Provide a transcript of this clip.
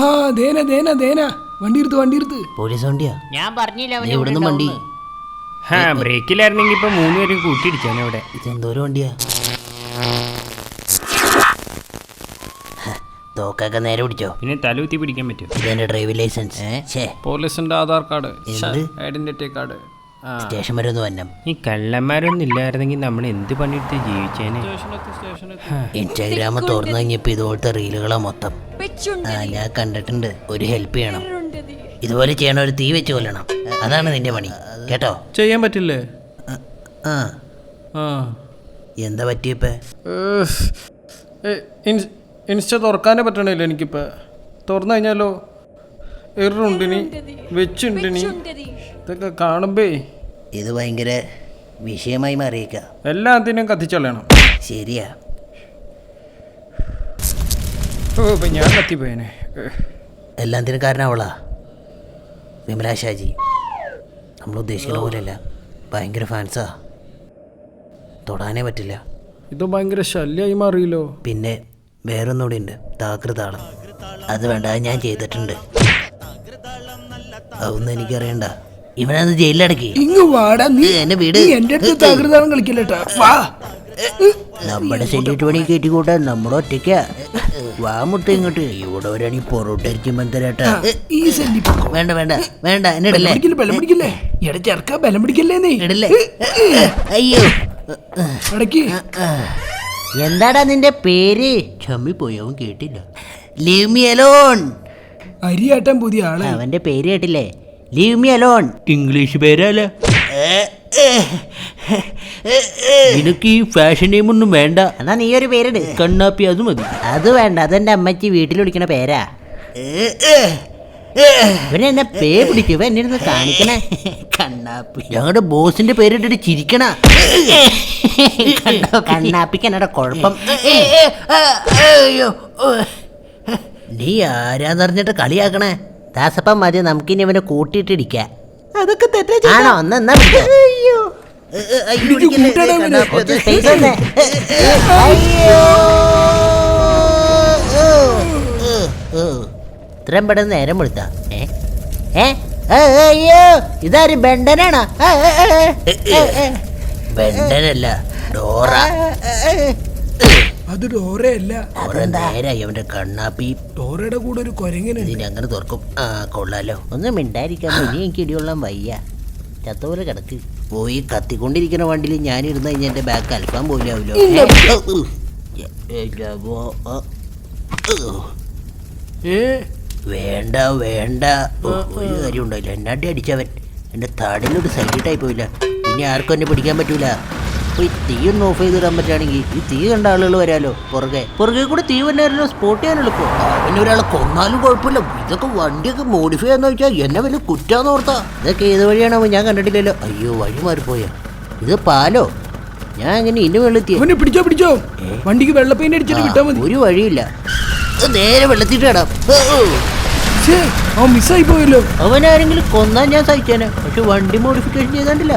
ആ ദേന ദേന ദേന വണ്ടി എടുത്ത് വണ്ടി എടുത്ത് പോലീസ് വണ്ടിയാ? ഞാൻ പറഞ്ഞില്ല അവന് ഇവിടുന്ന് വണ്ടി? ഹാ ബ്രേക്കിലായിരുന്നെങ്കിൽ ഇപ്പൊ മൂന്നുപേരും കൂട്ടിയിടിച്ചാണ് ഇവിടെ. ഇതെന്തോരം വണ്ടിയാ? തോക്കൊക്കെ നേരെ പിടിച്ചോ? പിന്നെ തലൂത്തി പിടിക്കാൻ പറ്റും ഇതെന്റെ ഡ്രൈവിംഗ് ലൈസൻസ്. ഛേ. പോലീസിന്റെ Aadhaar card identity card. Station വരെ ഒന്ന് വന്നം. ഈ കള്ളന്മാരൊന്നും ഇല്ലായിരുന്നെങ്കിൽ നമ്മൾ എന്ത് പണിയെടുത്ത് ജീവിച്ചേനെ? ഇൻസ്റ്റാഗ്രാം തുറന്നു കഴിഞ്ഞപ്പോ ഇതുപോലത്തെ റീലുകളാ മൊത്തം. ആ ഞാൻ കണ്ടിട്ടുണ്ട്. ഒരു ഹെൽപ്പ് ചെയ്യണം. ഇതുപോലെ ചെയ്യണ ഒരു തീ വെച്ച് കൊല്ലണം. അതാണ് നിന്റെ പണി. കേട്ടോ? ചെയ്യാൻ പറ്റില്ലേ? ആ, എന്താ പറ്റിയപ്പേ? ഇൻസ്റ്റ തുറക്കാനേ പറ്റണില്ല എനിക്കിപ്പോ. തുറന്നു കഴിഞ്ഞാലോ? എറുണ്ടിനി വെച്ചുണ്ടിനി ഇതൊക്കെ കാണുമ്പേ ഇത് ഭയങ്കര വിഷയമായി മാറിയേക്ക. എല്ലാത്തിനും കത്തിച്ചളയണം ശരിയാ. ഓ ഇപ്പൊ ഞാൻ കത്തിപ്പോയനെ. എല്ലാത്തിനും കാരണം അവളാ വിമല ഷാജി. നമ്മൾ ഉദ്ദേശിക്കുന്ന പോലെയല്ല. ഭയങ്കര ഫാൻസാ. തൊടാനേ പറ്റില്ല. ഇത് ഭയങ്കര ശല്യമായി മാറിയല്ലോ. പിന്നെ വേറൊന്നുകൂടി ഉണ്ട്. താകൃതാളം. അത് വേണ്ട അത് ഞാൻ ചെയ്തിട്ടുണ്ട്. അതൊന്നും എനിക്കറിയണ്ട. ഇവനത് ജയിലിലടക്കി. ഇങ്ങ് വാടാ നീ എന്റെ വീട്. എന്റെ അടുത്ത് തകൃതാളം കളിക്കില്ലട്ടാ വാ. നമ്മുടെ സെന്റിട്ട് പണി കയറ്റിക്കൂട്ടാൻ നമ്മുടെ ഒറ്റയ്ക്ക. വാ മുട്ട ഇങ്ങോട്ട്. ഇവിടെ ഒരാണി പൊറോട്ട ഈ സെന്റി വേണ്ട വേണ്ട വേണ്ട എന്നെ ഇടല്ലേ? ബലം പിടിക്കില്ലേ? എടാ ചെറുക്ക ബലം പിടിക്കില്ലേ നീ? ഇടല്ലേ? അയ്യോ. ഇടയ്ക്ക് എന്താടാ നിന്റെ പേര്? ചമ്മി പോയവൻ കേട്ടില്ല. Leave me alone. അരിയാട്ടൻ പുതിയ ആളെ. അവന്റെ പേര് കേട്ടില്ലേ? ലീവ് മി അലോൺ ഇംഗ്ലീഷ് പേരല്ല? നിനക്ക് ഈ ഫാഷൻ നെയിം ഒന്നും വേണ്ട. എന്നാ നീ ഒരു പേരിട്. കണ്ണാപ്പി അത് മതി. അത് വേണ്ട. അതെന്റെ അമ്മച്ചി വീട്ടിൽ വിളിക്കണ പേരാ. ഇവനെ എന്നെ പേ പിടിച്ചു ഇവ എന്നെ ഇരുന്ന് കാണിക്കണേ. കണ്ണാപ്പി. ഞങ്ങളുടെ ബോസിന്റെ പേരിട്ട് ചിരിക്കണ. കണ്ണാപ്പിക്ക് എന്നോട് കുഴപ്പം? നീ ആരാന്നറിഞ്ഞിട്ട് കളിയാക്കണേ? ദാസപ്പം മതി നമുക്കിനി ഇവനെ കൂട്ടിയിട്ടിരിക്കാം അതൊക്കെ ആണോ? ഒന്ന് എന്നാ അയ്യോ. കൂട്ടടാ ഇവനെ. ഇത്രയും പെട്ടെന്ന് നേരം വിളിച്ച. ഏ ഏ ഏ, അയ്യോ. ഇതാര്? ബെണ്ടനാണോ? ഏ, ഏ, ഏ, ഏ, ഏ. ബെണ്ടനല്ല ഡോറ. അത് ഡോറയല്ല. അവന്റെ കണ്ണാപ്പി. ഡോറയുടെ കൂടെ ഒരു കൊരങ്ങനുണ്ട്. ഇതിനെ അങ്ങനെ തുറക്കും. ആ കൊള്ളാലോ. ഒന്നും മിണ്ടായിരിക്കാൻ ഇനി എനിക്ക് ഇടിയുള്ള വയ്യ. ചത്തപോലെ കിടക്ക്. പോയി കത്തിക്കൊണ്ടിരിക്കുന്ന വണ്ടിയിൽ ഞാൻ ഇരുന്ന് കഴിഞ്ഞാൽ എന്റെ ബാക്ക് അല്പം പോലാവല്ലോ വേണ്ട വേണ്ട. ഒരു കാര്യം ഉണ്ടായില്ല എന്നാട്ടി അടിച്ചവൻ? എന്റെ താടിലൊരു സൈഡിട്ടായി പോയില്ല. ഇനി ആർക്കും എന്നെ പിടിക്കാൻ പറ്റൂല. അപ്പൊ ഈ തീ ഒന്ന് ഓഫ് ചെയ്തിടാൻ പറ്റുകയാണെങ്കിൽ ഈ തീ കണ്ട ആളുകൾ വരാലോ? പുറകെ. പുറകെ കൂടെ തീ വന്നായിരുന്നു സ്പോട്ട് ചെയ്യാൻ എളുപ്പം. പിന്നെ ഒരാളെ കൊന്നാലും കുഴപ്പമില്ല. ഇതൊക്കെ വണ്ടിയൊക്കെ മോഡിഫൈ ചെയ്യാന്ന് വെച്ചാൽ എന്നെ വലിയ കുറ്റാന്ന് ഓർത്താ. ഇതൊക്കെ ഏത് വഴിയാണോ ഞാൻ കണ്ടിട്ടില്ലല്ലോ. അയ്യോ വഴി മാറിപ്പോയാ? ഇത് പാലോ? ഞാൻ അങ്ങനെ ഇന്ന് വെള്ളത്തി അവനെ പിടിച്ചോ പിടിച്ചോ. വണ്ടിക്ക് വെള്ളപ്പെയിന്റ് അടിച്ചിട്ട് വിട്ടാ മതി. ഒരു വഴിയില്ല. നേരെ വെള്ളത്തിട്ട് അവൻ മിസ്സായി പോയല്ലോ. അവനാരെങ്കിലും കൊന്നാൻ ഞാൻ സഹിച്ചേനെ. പക്ഷെ വണ്ടി മോഡിഫിക്കേഷൻ ചെയ്താണ്ടില്ല.